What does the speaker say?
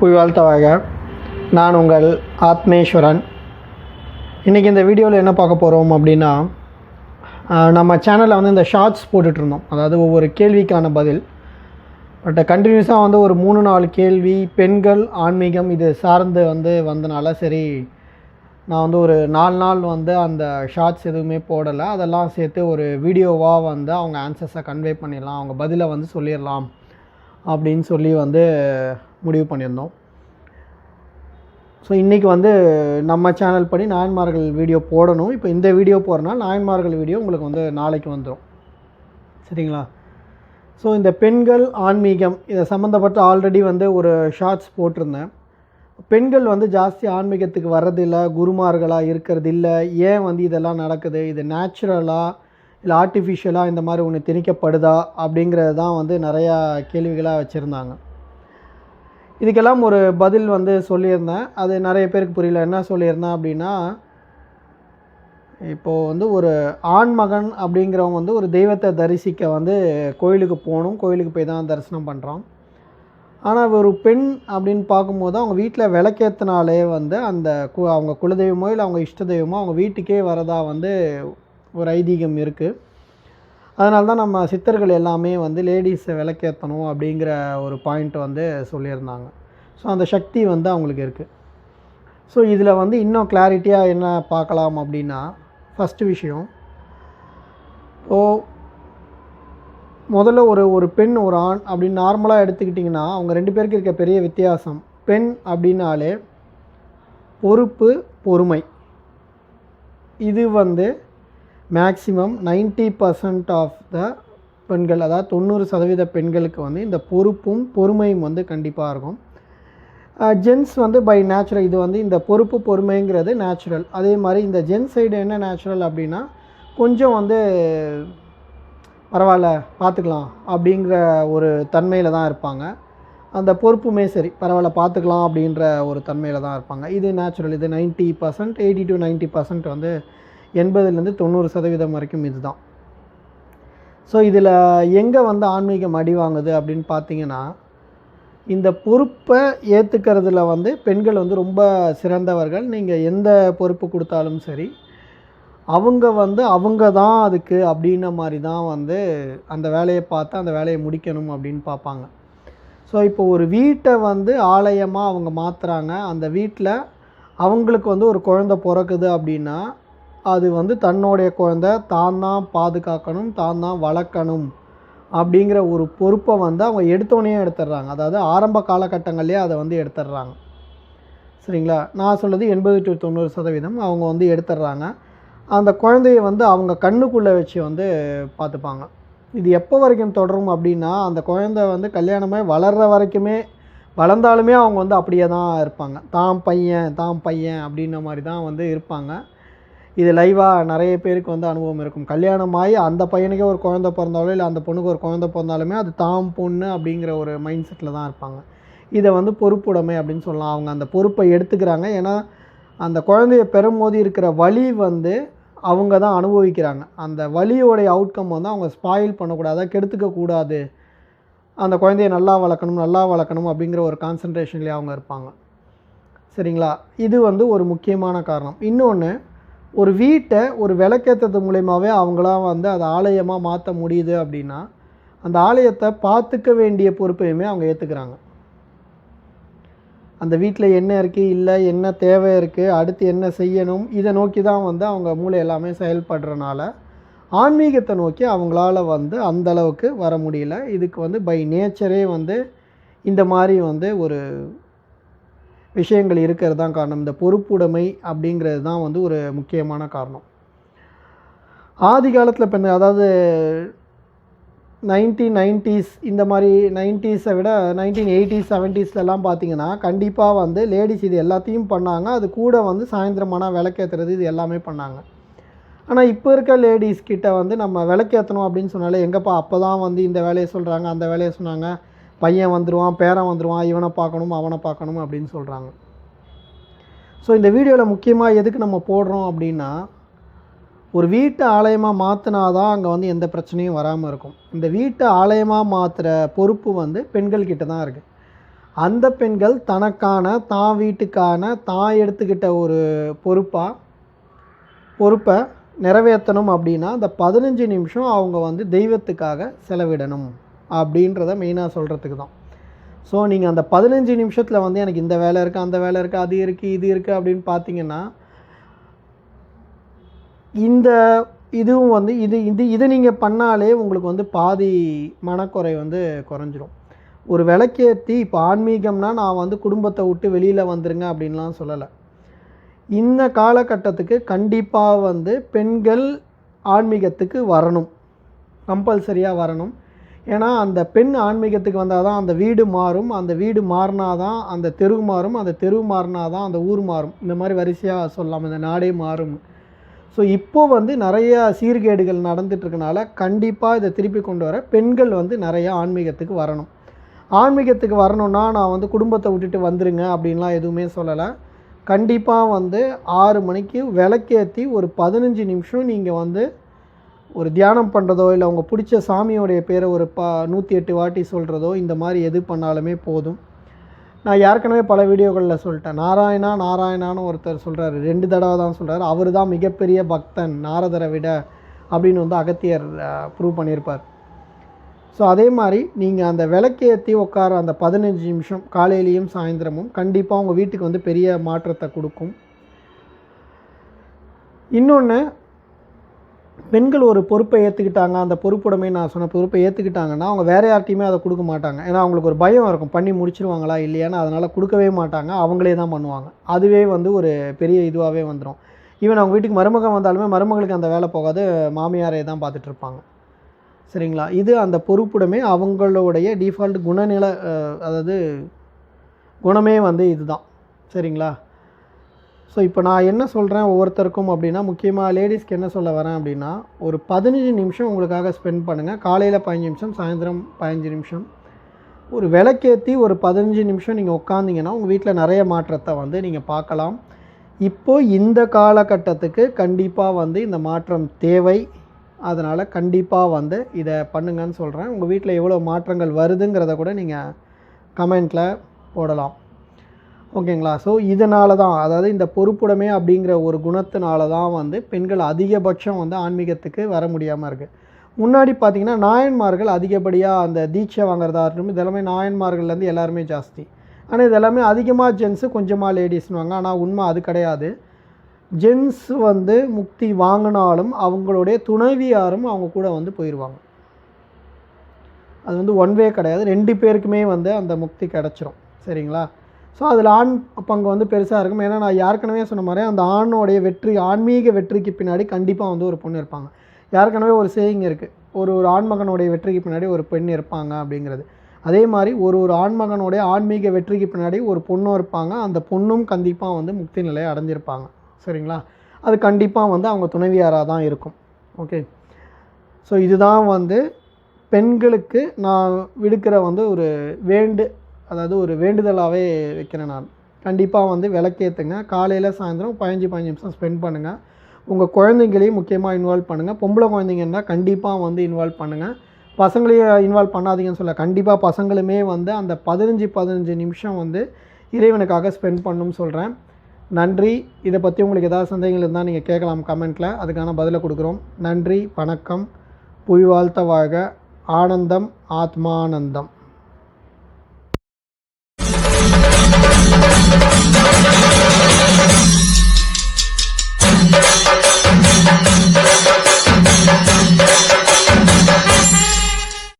புய் வாழ்த்தவாக நான் உங்கள் ஆத்மேஸ்வரன். இன்றைக்கி இந்த வீடியோவில் என்ன பார்க்க போகிறோம் அப்படின்னா நம்ம சேனலில் வந்து இந்த ஷார்ட்ஸ் போட்டுட்ருந்தோம் அதாவது ஒவ்வொரு கேள்விக்கான பதில். பட் கண்டினியூஸாக வந்து ஒரு மூணு நாலு கேள்வி பெண்கள் ஆன்மீகம் இது சார்ந்து வந்து வந்தனால சரி நான் வந்து ஒரு நாலு நாள் வந்து அந்த ஷார்ட்ஸ் எதுவுமே போடலை. அதெல்லாம் சேர்த்து ஒரு வீடியோவாக வந்து அவங்க ஆன்சர்ஸை கன்வே பண்ணிடலாம். அவங்க பதிலை வந்து சொல்லிடலாம் அப்படின்னு சொல்லி வந்து முடிவு பண்ணியிருந்தோம். ஸோ இன்றைக்கி வந்து நம்ம சேனல் படி நாயன்மார்கள் வீடியோ போடணும். இப்போ இந்த வீடியோ போகிறனால நாயன்மார்கள் வீடியோ உங்களுக்கு வந்து நாளைக்கு வந்துடும் சரிங்களா? ஸோ இந்த பெண்கள் ஆன்மீகம் இதை சம்மந்தப்பட்ட ஆல்ரெடி வந்து ஒரு ஷார்ட்ஸ் போட்டிருந்தேன். பெண்கள் வந்து ஜாஸ்தி ஆன்மீகத்துக்கு வர்றதில்லை குருமார்களாக இருக்கிறது இல்லை ஏன் வந்து இதெல்லாம் நடக்குது? இது நேச்சுரலாக இல்லை ஆர்டிஃபிஷியலாக இந்த மாதிரி ஒன்று திணிக்கப்படுதா? அப்படிங்கிறது தான் வந்து நிறையா கேள்விகளாக வச்சுருந்தாங்க. இதுக்கெல்லாம் ஒரு பதில் வந்து சொல்லியிருந்தேன். அது நிறைய பேருக்கு புரியல. என்ன சொல்லியிருந்தேன் அப்படின்னா இப்போது வந்து ஒரு ஆண்மகன் அப்படிங்கிறவங்க வந்து ஒரு தெய்வத்தை தரிசிக்க வந்து கோயிலுக்கு போகணும். கோயிலுக்கு போய் தான் தரிசனம் பண்ணுறோம் ஆனால் ஒரு பெண் அப்படின்னு பார்க்கும்போது அவங்க வீட்டில் விளக்கேற்றினாலே வந்து அந்த கு அவங்க குலதெய்வமோ இல்லை அவங்க இஷ்ட தெய்வமோ அவங்க வீட்டுக்கே வரதா வந்து ஒரு ஐதீகம் இருக்குது அதனால தான் நம்ம சித்தர்கள் எல்லாமே வந்து லேடிஸை விளக்கேற்றணும் அப்படிங்கிற ஒரு பாயிண்ட் வந்து சொல்லியிருந்தாங்க. ஸோ அந்த சக்தி வந்து அவங்களுக்கு இருக்குது ஸோ இதில் வந்து இன்னும் கிளாரிட்டியாக என்ன பார்க்கலாம் அப்படின்னா ஃபஸ்ட்டு விஷயம் இப்போது முதல்ல ஒரு ஒரு பெண் ஒரு ஆண் அப்படின்னு நார்மலாக எடுத்துக்கிட்டிங்கன்னா அவங்க ரெண்டு பேருக்கு இருக்க பெரிய வித்தியாசம். பெண் அப்படின்னாலே பொறுப்பு பொறுமை. இது வந்து மேக்ஸிமம் 90% பர்சன்ட் ஆஃப் த பெண்கள் அதாவது தொண்ணூறு சதவீத பெண்களுக்கு வந்து இந்த பொறுப்பும் பொறுமையும் வந்து கண்டிப்பாக இருக்கும். ஜென்ஸ் வந்து பை நேச்சுரல் இது வந்து இந்த பொறுப்பு பொறுமைங்கிறது நேச்சுரல் அதே மாதிரி இந்த ஜென்ஸ் சைடு என்ன நேச்சுரல் அப்படின்னா கொஞ்சம் வந்து பரவாயில்ல பார்த்துக்கலாம் அப்படிங்கிற ஒரு தன்மையில் தான் இருப்பாங்க. அந்த பொறுப்புமே சரி பரவாயில்ல பார்த்துக்கலாம் அப்படின்ற ஒரு தன்மையில் தான் இருப்பாங்க. இது நேச்சுரல் இது 90% percent eighty to ninety percent வந்து எண்பதுலேருந்து தொண்ணூறு சதவீதம் வரைக்கும் இதுதான். ஸோ இதில் எங்கே வந்து ஆன்மீகம் அடி வாங்குது அப்படின்னு பார்த்தீங்கன்னா இந்த பொறுப்பை ஏற்றுக்கிறதுல வந்து பெண்கள் வந்து ரொம்ப சிறந்தவர்கள். நீங்கள் எந்த பொறுப்பு கொடுத்தாலும் சரி அவங்க வந்து அவங்க தான் அதுக்கு அப்படின்ன மாதிரி தான் வந்து அந்த வேலையை பார்த்து அந்த வேலையை முடிக்கணும் அப்படின்னு பார்ப்பாங்க. ஸோ இப்போ ஒரு வீட்டை வந்து ஆலயமாக அவங்க மாற்றுறாங்க அந்த வீட்டில் அவங்களுக்கு வந்து ஒரு குழந்தை பிறக்குது அப்படின்னா அது வந்து தன்னுடைய குழந்தை தான் தான் பாதுகாக்கணும் தான் தான் வளர்க்கணும் அப்படிங்கிற ஒரு பொறுப்பை வந்து அவங்க எடுத்தோடனே எடுத்துடுறாங்க. அதாவது ஆரம்ப காலகட்டங்கள்லேயே அதை வந்து எடுத்துடுறாங்க. சரிங்களா? நான் சொல்கிறது எண்பது டு தொண்ணூறு சதவீதம் அவங்க வந்து எடுத்துடுறாங்க. அந்த குழந்தைய வந்து அவங்க கண்ணுக்குள்ளே வச்சு வந்து பார்த்துப்பாங்க. இது எப்போ வரைக்கும் தொடரும் அப்படின்னா அந்த குழந்தை வந்து கல்யாணமே வளர்கிற வரைக்குமே வளர்ந்தாலுமே அவங்க வந்து அப்படியே தான் இருப்பாங்க. தான் பையன் தான் பையன் அப்படின்ன மாதிரி தான் வந்து இருப்பாங்க. இது லைவாக நிறைய பேருக்கு வந்து அனுபவம் இருக்கும். கல்யாணம் ஆகி அந்த பையனுக்கே ஒரு குழந்தை பிறந்தாலோ இல்லை அந்த பொண்ணுக்கு ஒரு குழந்தை பிறந்தாலுமே அது தாம் பொண்ணு அப்படிங்கிற ஒரு மைண்ட் செட்டில் தான் இருப்பாங்க. இதை வந்து பொறுப்புடைமை அப்படின்னு சொல்லலாம். அவங்க அந்த பொறுப்பை எடுத்துக்கிறாங்க. ஏன்னா அந்த குழந்தைய பெறும்போது இருக்கிற வழி வந்து அவங்க தான் அனுபவிக்கிறாங்க. அந்த வலியோடைய அவுட்கம் வந்து அவங்க ஸ்பாயில் பண்ணக்கூடாது அதை அந்த குழந்தைய நல்லா வளர்க்கணும் நல்லா வளர்க்கணும் அப்படிங்கிற ஒரு கான்சன்ட்ரேஷன்லேயே அவங்க இருப்பாங்க. சரிங்களா? இது வந்து ஒரு முக்கியமான காரணம். இன்னொன்று ஒரு வீட்டை ஒரு விளக்கேற்றது மூலயமாவே அவங்களாம் வந்து அதை ஆலயமாக மாற்ற முடியுது அப்படின்னா அந்த ஆலயத்தை பார்த்துக்க வேண்டிய பொறுப்பையுமே அவங்க ஏற்றுக்கிறாங்க அந்த வீட்டில் என்ன இருக்குது இல்லை என்ன தேவை இருக்குது அடுத்து என்ன செய்யணும் இதை நோக்கி தான் வந்து அவங்க மூளை எல்லாமே செயல்படுறனால ஆன்மீகத்தை நோக்கி அவங்களால வந்து அந்த அளவுக்கு வர முடியல. இதுக்கு வந்து பை நேச்சரே வந்து இந்த மாதிரி வந்து ஒரு விஷயங்கள் இருக்கிறது தான் காரணம். இந்த பொறுப்புடைமை அப்படிங்கிறது தான் வந்து ஒரு முக்கியமான காரணம். ஆதி காலத்தில் பெண் அதாவது நைன்டீன் நைன்ட்டீஸ் இந்த மாதிரி நைன்ட்டீஸை விட நைன்டீன் எயிட்டிஸ் செவன்ட்டீஸ்லலாம் பார்த்தீங்கன்னா கண்டிப்பாக வந்து லேடிஸ் இது எல்லாத்தையும் பண்ணாங்க. அது கூட வந்து சாயந்தரமான விளக்கேற்றுறது இது எல்லாமே பண்ணாங்க. ஆனால் இப்போ இருக்க லேடிஸ் கிட்ட வந்து நம்ம விளக்கேற்றணும் அப்படின்னு சொன்னாலே எங்கப்பா அப்போ தான் வந்து இந்த வேலையை சொல்கிறாங்க அந்த வேலையை சொன்னாங்க பையன் வந்துடுவான் பேரன் வந்துடுவான் இவனை பார்க்கணும் அவனை பார்க்கணும் அப்படின்னு சொல்கிறாங்க ஸோ இந்த வீடியோவில் முக்கியமாக எதுக்கு நம்ம போடுறோம் அப்படின்னா ஒரு வீட்டு ஆலயமாக மாற்றினா தான் அங்கே வந்து எந்த பிரச்சனையும் வராமல் இருக்கும். இந்த வீட்டு ஆலயமாக மாற்றுற பொறுப்பு வந்து பெண்கள்கிட்ட தான் இருக்குது அந்த பெண்கள் தனக்கான தான் வீட்டுக்கான தான் எடுத்துக்கிட்ட ஒரு பொறுப்பாக பொறுப்பை நிறைவேற்றணும் அப்படின்னா அந்த பதினஞ்சு நிமிஷம் அவங்க வந்து தெய்வத்துக்காக செலவிடணும். அப்படின்றத மெயினாக சொல்கிறதுக்கு தான். ஸோ நீங்கள் அந்த பதினஞ்சு நிமிஷத்தில் வந்து எனக்கு இந்த வேலை இருக்குது அந்த வேலை இருக்குது அது இருக்குது இது இருக்குது அப்படின்னு பார்த்தீங்கன்னா இந்த இதுவும் வந்து இது இது இதை நீங்கள் பண்ணாலே உங்களுக்கு வந்து பாதி மனக்குறை வந்து குறைஞ்சிரும். ஒரு விளக்கேற்றி இப்போ ஆன்மீகம்னா நான் வந்து குடும்பத்தை விட்டு வெளியில் வந்துருங்க அப்படின்லாம் சொல்லலை. இந்த காலகட்டத்துக்கு கண்டிப்பாக வந்து பெண்கள் ஆன்மீகத்துக்கு வரணும். கம்பல்சரியாக வரணும். ஏன்னா அந்த பெண் ஆன்மீகத்துக்கு வந்தால் தான் அந்த வீடு மாறும் அந்த வீடு மாறினா தான் அந்த தெரு மாறும் அந்த தெரு மாறினா தான் அந்த ஊர் மாறும். இந்த மாதிரி வரிசையாக சொல்லலாம் இந்த நாடே மாறும். ஸோ இப்போது வந்து நிறைய சீர்கேடுகள் நடந்துட்டுருக்கனால கண்டிப்பாக இதை திருப்பி கொண்டு வர பெண்கள் வந்து நிறையா ஆன்மீகத்துக்கு வரணும். ஆன்மீகத்துக்கு வரணும்னா நான் வந்து குடும்பத்தை விட்டுட்டு வந்துருங்க அப்படின்லாம் எதுவுமே சொல்லலை. கண்டிப்பாக வந்து ஆறு மணிக்கு விளக்கேற்றி ஒரு பதினஞ்சு நிமிஷம் நீங்கள் வந்து ஒரு தியானம் பண்ணுறதோ இல்லை அவங்க பிடிச்ச சாமியோடைய பேரை ஒரு பா நூற்றி எட்டு வாட்டி சொல்கிறதோ இந்த மாதிரி எது பண்ணாலுமே போதும். நான் ஏற்கனவே பல வீடியோகளில் சொல்லிட்டேன். நாராயணா நாராயணான்னு ஒருத்தர் சொல்கிறாரு ரெண்டு தடவை தான் சொல்கிறாரு அவர் தான் மிகப்பெரிய பக்தன் நாரதரை விட அப்படின்னு வந்து அகத்தியர் ப்ரூவ் பண்ணியிருப்பார். ஸோ அதே மாதிரி நீங்கள் அந்த விளக்கேற்றி உட்கார அந்த பதினஞ்சு நிமிஷம் காலையிலையும் சாயந்தரமும் கண்டிப்பாக உங்கள் வீட்டுக்கு வந்து பெரிய மாற்றத்தை கொடுக்கும். இன்னொன்று பெண்கள் ஒரு பொறுப்பை ஏற்றுக்கிட்டாங்க அந்த பொறுப்புடைமை நான் சொன்ன பொறுப்பை ஏற்றுக்கிட்டாங்கன்னா அவங்க வேறு யார்ட்டையுமே அதை கொடுக்க மாட்டாங்க. ஏன்னா அவங்களுக்கு ஒரு பயம் இருக்கும். பண்ணி முடிச்சிருவாங்களா இல்லையான்னு அதனால் கொடுக்கவே மாட்டாங்க. அவங்களே தான் பண்ணுவாங்க. அதுவே வந்து ஒரு பெரிய இதுவாகவே வந்துடும் ஈவன் அவங்க வீட்டுக்கு மருமகன் வந்தாலுமே மருமகளுக்கு அந்த வேலை போகாது. மாமியாரே தான் பார்த்துட்டு இருப்பாங்க சரிங்களா? இது அந்த பொறுப்புடமே அவங்களுடைய டிஃபால்ட் குணநில அதாவது குணமே வந்து இதுதான். சரிங்களா? ஸோ இப்போ நான் என்ன சொல்கிறேன் ஒவ்வொருத்தருக்கும் அப்படின்னா முக்கியமாக லேடிஸ்க்கு என்ன சொல்ல வரேன் அப்படின்னா ஒரு பதினஞ்சு நிமிஷம் உங்களுக்காக ஸ்பெண்ட் பண்ணுங்கள் காலையில் பதினஞ்சு நிமிஷம் சாயந்தரம் பதினஞ்சு நிமிஷம். ஒரு விளக்கேற்றி ஒரு பதினஞ்சு நிமிஷம் நீங்கள் உட்காந்திங்கன்னா உங்கள் வீட்டில் நிறைய மாற்றத்தை வந்து நீங்கள் பார்க்கலாம். இப்போது இந்த காலகட்டத்துக்கு கண்டிப்பாக வந்து இந்த மாற்றம் தேவை. அதனால் கண்டிப்பாக வந்து இதை பண்ணுங்கன்னு சொல்கிறேன் உங்கள் வீட்டில் எவ்வளோ மாற்றங்கள் வருதுங்கிறத கூட நீங்கள் கமெண்ட்டில் போடலாம். ஓகேங்களா? ஸோ இதனால தான் அதாவது இந்த பொறுப்புடைமை அப்படிங்கிற ஒரு குணத்தினால தான் வந்து பெண்கள் அதிகபட்சம் வந்து ஆன்மீகத்துக்கு வர முடியாமல் இருக்குது முன்னாடி பார்த்திங்கன்னா நாயன்மார்கள் அதிகப்படியாக அந்த தீட்சை வாங்குறதா இருக்கட்டும் இதெல்லாமே நாயன்மார்கள்லேருந்து எல்லாருமே ஜாஸ்தி. ஆனால் இது எல்லாமே அதிகமாக ஜென்ஸு கொஞ்சமாக லேடிஸ்னுவாங்க ஆனால் உண்மை அது கிடையாது. ஜென்ஸ் வந்து முக்தி வாங்கினாலும் அவங்களுடைய துணைவியாரும் அவங்க கூட வந்து போயிடுவாங்க அது வந்து ஒன் வே கிடையாது. ரெண்டு பேருக்குமே வந்து அந்த முக்தி கிடச்சிரும். சரிங்களா? ஸோ அதில் ஆண் பங்கு வந்து பெருசாக இருக்கும். ஏன்னா நான் ஏற்கனவே சொன்ன மாதிரி அந்த ஆணோடைய வெற்றி ஆன்மீக வெற்றிக்கு பின்னாடி கண்டிப்பாக வந்து ஒரு பொண்ணு இருப்பாங்க. ஏற்கனவே ஒரு சேயிங் இருக்குது ஒரு ஒரு ஆண்மகனுடைய வெற்றிக்கு பின்னாடி ஒரு பெண் இருப்பாங்க அப்படிங்கிறது. அதே மாதிரி ஒரு ஒரு ஆண்மகனுடைய ஆன்மீக வெற்றிக்கு பின்னாடி ஒரு பொண்ணும் இருப்பாங்க. அந்த பொண்ணும் கண்டிப்பாக வந்து முக்தி நிலையை அடைஞ்சிருப்பாங்க. சரிங்களா? அது கண்டிப்பாக வந்து அவங்க துணைவியாராக தான் இருக்கும். ஓகே ஸோ இதுதான் வந்து பெண்களுக்கு நான் விடுக்கிற வந்து ஒரு வேண்டு அதாவது ஒரு வேண்டுதலாகவே வைக்கிறேன் நான். கண்டிப்பாக வந்து விளக்கேற்றுங்க காலையில் சாயந்தரம் பதினஞ்சு பதினஞ்சு நிமிஷம் ஸ்பெண்ட் பண்ணுங்கள் உங்கள் குழந்தைங்களையும் முக்கியமாக இன்வால்வ் பண்ணுங்கள் பொம்பளை குழந்தைங்கன்னா கண்டிப்பாக வந்து இன்வால்வ் பண்ணுங்கள் பசங்களையும் இன்வால்வ் பண்ணாதீங்கன்னு சொல்ல கண்டிப்பாக பசங்களுமே வந்து அந்த பதினஞ்சு பதினஞ்சு நிமிஷம் வந்து இறைவனுக்காக ஸ்பெண்ட் பண்ணணும்னு சொல்கிறேன் நன்றி. இதை பற்றி உங்களுக்கு ஏதாவது சந்தேகங்கள் இருந்தால் நீங்கள் கேட்கலாம் கமெண்ட்டில் அதுக்கான பதிலை கொடுக்குறோம். நன்றி வணக்கம். புய் வாழ்த்த வாழ்க ஆனந்தம் ஆத்மானந்தம். Thank you.